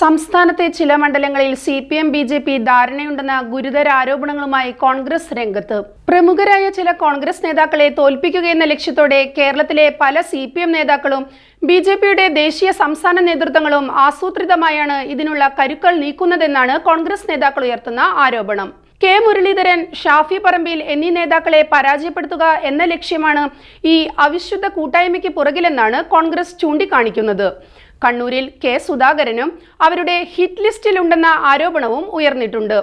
സംസ്ഥാനത്തെ ചില മണ്ഡലങ്ങളിൽ C P M B J P ധാരണയുണ്ടെന്ന ഗുരുതര ആരോപണങ്ങളുമായി കോൺഗ്രസ് രംഗത്ത്. പ്രമുഖരായ ചില കോൺഗ്രസ് നേതാക്കളെ തോൽപ്പിക്കുകയെന്ന ലക്ഷ്യത്തോടെ കേരളത്തിലെ പല സി പി എം നേതാക്കളും ബി ജെ പിയുടെ ദേശീയ സംസ്ഥാന നേതൃത്വങ്ങളും ആസൂത്രിതമായാണ് ഇതിനുള്ള കരുക്കൾ നീക്കുന്നതെന്നാണ് കോൺഗ്രസ് നേതാക്കൾ ഉയർത്തുന്ന ആരോപണം. കെ. മുരളീധരൻ ഷാഫി പറമ്പിൽ എന്നീ നേതാക്കളെ പരാജയപ്പെടുത്തുക എന്ന ലക്ഷ്യമാണ് ഈ അവിശുദ്ധ കൂട്ടായ്മയ്ക്ക് പുറകിലെന്നാണ് കോൺഗ്രസ് ചൂണ്ടിക്കാണിക്കുന്നത്. കണ്ണൂരിൽ കെ സുധാകരനും അവരുടെ ഹിറ്റ് ലിസ്റ്റിലുണ്ടെന്ന ആരോപണവും ഉയർന്നിട്ടുണ്ട്.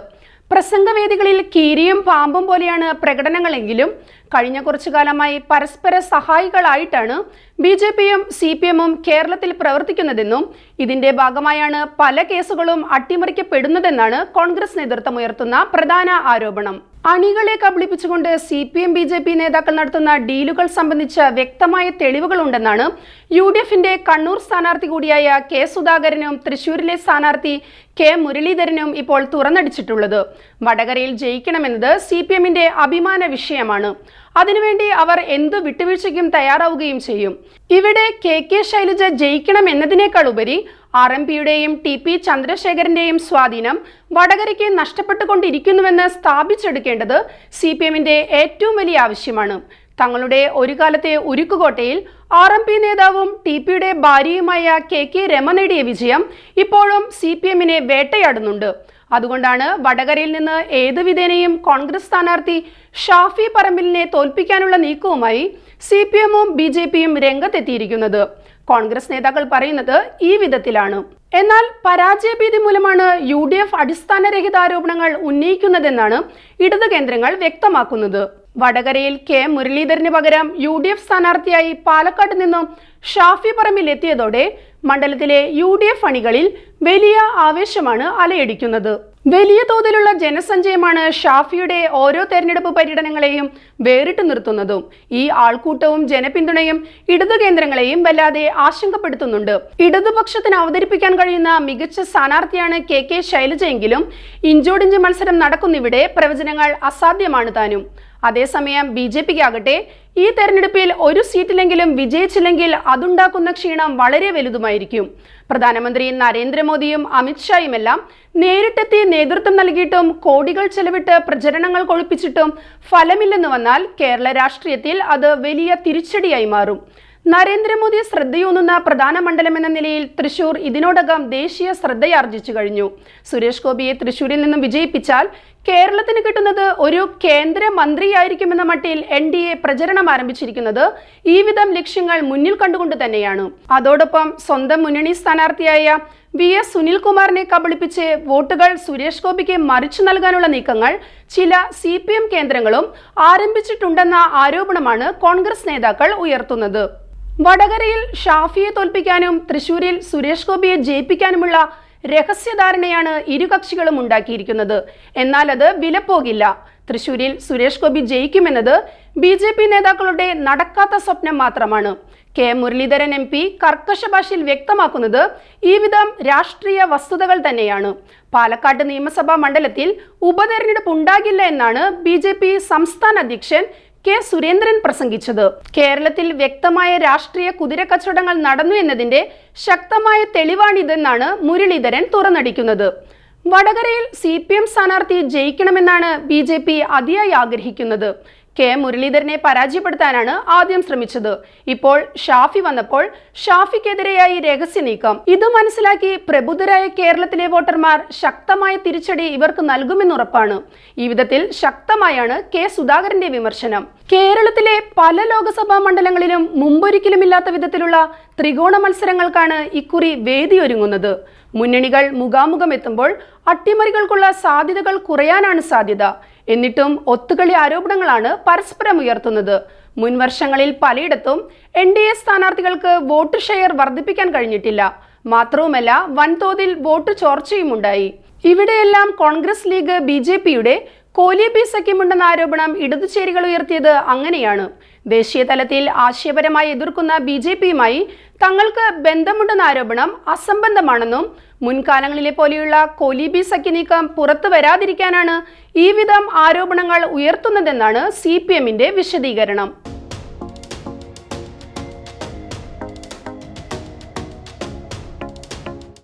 പ്രസംഗവേദികളിൽ കീരിയും പാമ്പും പോലെയാണ് പ്രകടനങ്ങളെങ്കിലും കഴിഞ്ഞ കുറച്ചു കാലമായി പരസ്പര സഹായികളായിട്ടാണ് ബി ജെ പിയും സി പി എമ്മും കേരളത്തിൽ പ്രവർത്തിക്കുന്നതെന്നും ഇതിന്റെ ഭാഗമായാണ് പല കേസുകളും അട്ടിമറിക്കപ്പെടുന്നതെന്നാണ് കോൺഗ്രസ് നേതൃത്വം ഉയർത്തുന്ന പ്രധാന ആരോപണം. അണികളെ കബളിപ്പിച്ചുകൊണ്ട് C P M B J P നേതാക്കൾ നടത്തുന്ന ഡീലുകൾ സംബന്ധിച്ച് വ്യക്തമായ തെളിവുകളുണ്ടെന്നാണ് യു ഡി എഫിന്റെ കണ്ണൂർ സ്ഥാനാർത്ഥി കൂടിയായ കെ സുധാകരനും തൃശൂരിലെ സ്ഥാനാർത്ഥി കെ മുരളീധരനും ഇപ്പോൾ തുറന്നടിച്ചിട്ടുള്ളത്. വടകരയിൽ ജയിക്കണമെന്നത് സി പി എമ്മിന്റെ അഭിമാന വിഷയമാണ്. അതിനുവേണ്ടി അവർ എന്തു വിട്ടുവീഴ്ചയ്ക്കും തയ്യാറാവുകയും ചെയ്യും. ഇവിടെ കെ കെ ശൈലജ ജയിക്കണം എന്നതിനേക്കാൾ ഉപരി ആർ എം പിയുടെയും ടി പി ചന്ദ്രശേഖരന്റെയും സ്വാധീനം വടകരയ്ക്ക് നഷ്ടപ്പെട്ടുകൊണ്ടിരിക്കുന്നുവെന്ന് സ്ഥാപിച്ചെടുക്കേണ്ടത് സി പി എമ്മിന്റെ ഏറ്റവും വലിയ ആവശ്യമാണ്. തങ്ങളുടെ ഒരു കാലത്തെ ഉരുക്കുകോട്ടയിൽ ആർ എം പി നേതാവും ടി പിയുടെ ഭാര്യയുമായ കെ കെ രമ നേടിയ വിജയം ഇപ്പോഴും സി പി എമ്മിനെ വേട്ടയാടുന്നുണ്ട്. അതുകൊണ്ടാണ് വടകരയിൽ നിന്ന് ഏത് വിധേനയും കോൺഗ്രസ് സ്ഥാനാർത്ഥി ഷാഫി പറമ്പിലിനെ തോൽപ്പിക്കാനുള്ള നീക്കവുമായി സി പി എമ്മും ബി ജെ പിയും രംഗത്തെത്തിയിരിക്കുന്നത്. കോൺഗ്രസ് നേതാക്കൾ പറയുന്നത് ഈ വിധത്തിലാണ്. എന്നാൽ പരാജയഭീതി മൂലമാണ് യു ഡി എഫ് അടിസ്ഥാനരഹിത ആരോപണങ്ങൾ ഉന്നയിക്കുന്നതെന്നാണ് ഇടത് കേന്ദ്രങ്ങൾ വ്യക്തമാക്കുന്നത്. വടകരയിൽ കെ. മുരളീധരന് പകരം യു ഡി എഫ് സ്ഥാനാർത്ഥിയായി പാലക്കാട് നിന്നും ഷാഫി പറമ്പിൽ എത്തിയതോടെ മണ്ഡലത്തിലെ യു ഡി എഫ് അണികളിൽ വലിയ ആവേശമാണ് അലയടിക്കുന്നത്. വലിയ തോതിലുള്ള ജനസഞ്ചയമാണ് ഷാഫിയുടെ ഓരോ തെരഞ്ഞെടുപ്പ് പര്യടനങ്ങളെയും വേറിട്ട് നിർത്തുന്നതും. ഈ ആൾക്കൂട്ടവും ജനപിന്തുണയും ഇടതു കേന്ദ്രങ്ങളെയും വല്ലാതെ ആശങ്കപ്പെടുത്തുന്നുണ്ട്. ഇടതുപക്ഷത്തിന് അവതരിപ്പിക്കാൻ കഴിയുന്ന മികച്ച സ്ഥാനാർത്ഥിയാണ് കെ കെ ശൈലജയെങ്കിലും ഇഞ്ചോടിഞ്ച് മത്സരം നടക്കുന്നിവിടെ പ്രവചനങ്ങൾ അസാധ്യമാണ് താനും. അതേസമയം ബി ജെ പിക്ക് ആകട്ടെ ഈ തെരഞ്ഞെടുപ്പിൽ ഒരു സീറ്റിലെങ്കിലും വിജയിച്ചില്ലെങ്കിൽ അതുണ്ടാക്കുന്ന ക്ഷീണം വളരെ വലുതുമായിരിക്കും. പ്രധാനമന്ത്രി നരേന്ദ്രമോദിയും അമിത്ഷായുമെല്ലാം നേരിട്ടെത്തി നേതൃത്വം നൽകിയിട്ടും കോടികൾ ചെലവിട്ട് പ്രചരണങ്ങൾ കൊഴുപ്പിച്ചിട്ടും ഫലമില്ലെന്ന് വന്നാൽ കേരള രാഷ്ട്രീയത്തിൽ അത് വലിയ തിരിച്ചടിയായി മാറും. നരേന്ദ്രമോദി ശ്രദ്ധയൂന്നുന്ന പ്രധാന മണ്ഡലം എന്ന നിലയിൽ തൃശൂർ ഇതിനോടകം ദേശീയ ശ്രദ്ധയാർജിച്ചു കഴിഞ്ഞു. സുരേഷ് ഗോപിയെ തൃശൂരിൽ നിന്നും വിജയിപ്പിച്ചാൽ കേരളത്തിന് കിട്ടുന്നത് ഒരു കേന്ദ്ര മന്ത്രിയായിരിക്കുമെന്ന മട്ടിൽ എൻ ഡി എ പ്രചരണം ആരംഭിച്ചിരിക്കുന്നത് ഈ വിധം ലക്ഷ്യങ്ങൾ മുന്നിൽ കണ്ടുകൊണ്ട് തന്നെയാണ്. അതോടൊപ്പം സ്വന്തം മുന്നണി സ്ഥാനാർത്ഥിയായ വി എസ് സുനിൽകുമാറിനെ കബളിപ്പിച്ച് വോട്ടുകൾ സുരേഷ് ഗോപിക്ക് മറിച്ചു നൽകാനുള്ള നീക്കങ്ങൾ ചില സി പി എം കേന്ദ്രങ്ങളും ആരംഭിച്ചിട്ടുണ്ടെന്ന ആരോപണമാണ് കോൺഗ്രസ് നേതാക്കൾ ഉയർത്തുന്നത്. വടകരയിൽ ഷാഫിയെ തോൽപ്പിക്കാനും തൃശൂരിൽ സുരേഷ് ഗോപിയെ ജയിപ്പിക്കാനുമുള്ള രഹസ്യധാരണയാണ് ഇരു കക്ഷികളും ഉണ്ടാക്കിയിരിക്കുന്നത്. എന്നാൽ അത് വിലപ്പോകില്ല. തൃശൂരിൽ സുരേഷ് ഗോപി ജയിക്കുമെന്നത് ബി ജെ പി നേതാക്കളുടെ നടക്കാത്ത സ്വപ്നം മാത്രമാണ്. കെ. മുരളീധരൻ എം പി കർക്കശ ഭാഷയിൽ വ്യക്തമാക്കുന്നത് ഈ വിധം രാഷ്ട്രീയ വസ്തുതകൾ തന്നെയാണ്. പാലക്കാട് നിയമസഭാ മണ്ഡലത്തിൽ ഉപതെരഞ്ഞെടുപ്പ് ഉണ്ടാകില്ല എന്നാണ് ബി സംസ്ഥാന അധ്യക്ഷൻ കെ സുരേന്ദ്രൻ പ്രസംഗിച്ചത്. കേരളത്തിൽ വ്യക്തമായ രാഷ്ട്രീയ കുതിരക്കച്ചവടങ്ങൾ നടന്നു എന്നതിന്റെ ശക്തമായ തെളിവാണിതെന്നാണ് മുരളീധരൻ തുറന്നടിക്കുന്നത്. വടകരയിൽ സി പി എം സ്ഥാനാർത്ഥി ജയിക്കണമെന്നാണ് ബി ജെ പി അതിയായി ആഗ്രഹിക്കുന്നത്. കെ മുരളീധരനെ പരാജയപ്പെടുത്താനാണ് ആദ്യം ശ്രമിച്ചത്. ഇപ്പോൾ ഷാഫി വന്നപ്പോൾ ഷാഫിക്കെതിരെയായി രഹസ്യ നീക്കം. ഇത് മനസ്സിലാക്കി പ്രബുദ്ധരായ കേരളത്തിലെ വോട്ടർമാർ ശക്തമായ തിരിച്ചടി ഇവർക്ക് നൽകുമെന്നുറപ്പാണ്. ഈ വിധത്തിൽ ശക്തമായാണ് കെ സുധാകരന്റെ വിമർശനം. കേരളത്തിലെ പല ലോകസഭാ മണ്ഡലങ്ങളിലും മുമ്പൊരിക്കലുമില്ലാത്ത വിധത്തിലുള്ള ത്രികോണ മത്സരങ്ങൾക്കാണ് ഇക്കുറി വേദിയൊരുങ്ങുന്നത്. മുന്നണികൾ മുഖാമുഖം എത്തുമ്പോൾ അട്ടിമറികൾക്കുള്ള സാധ്യതകൾ കുറയാനാണ് സാധ്യത. എന്നിട്ടും ഒത്തുകളി ആരോപണങ്ങളാണ് പരസ്പരം ഉയർത്തുന്നത്. മുൻ വർഷങ്ങളിൽ പലയിടത്തും എൻ ഡി എ സ്ഥാനാർത്ഥികൾക്ക് വോട്ട് ഷെയർ വർദ്ധിപ്പിക്കാൻ കഴിഞ്ഞിട്ടില്ല. മാത്രവുമല്ല വൻതോതിൽ വോട്ട് ചോർച്ചയുമുണ്ടായി. ഇവിടെയെല്ലാം കോൺഗ്രസ് ലീഗ് ബി ജെ പിയുടെ കോലിബി സഖ്യമുണ്ടെന്ന ആരോപണം ഇടതുചേരികൾ ഉയർത്തിയത് അങ്ങനെയാണ്. ദേശീയ തലത്തിൽ ആശയപരമായി എതിർക്കുന്ന ബി ജെ പിയുമായി തങ്ങൾക്ക് ബന്ധമുണ്ടെന്ന ആരോപണം അസംബന്ധമാണെന്നും മുൻകാലങ്ങളിലെ പോലെയുള്ള കോലിബി സഖ്യ നീക്കം പുറത്തു വരാതിരിക്കാനാണ് ഈ വിധം ആരോപണങ്ങൾ ഉയർത്തുന്നതെന്നാണ് സി പി എമ്മിന്റെ വിശദീകരണം.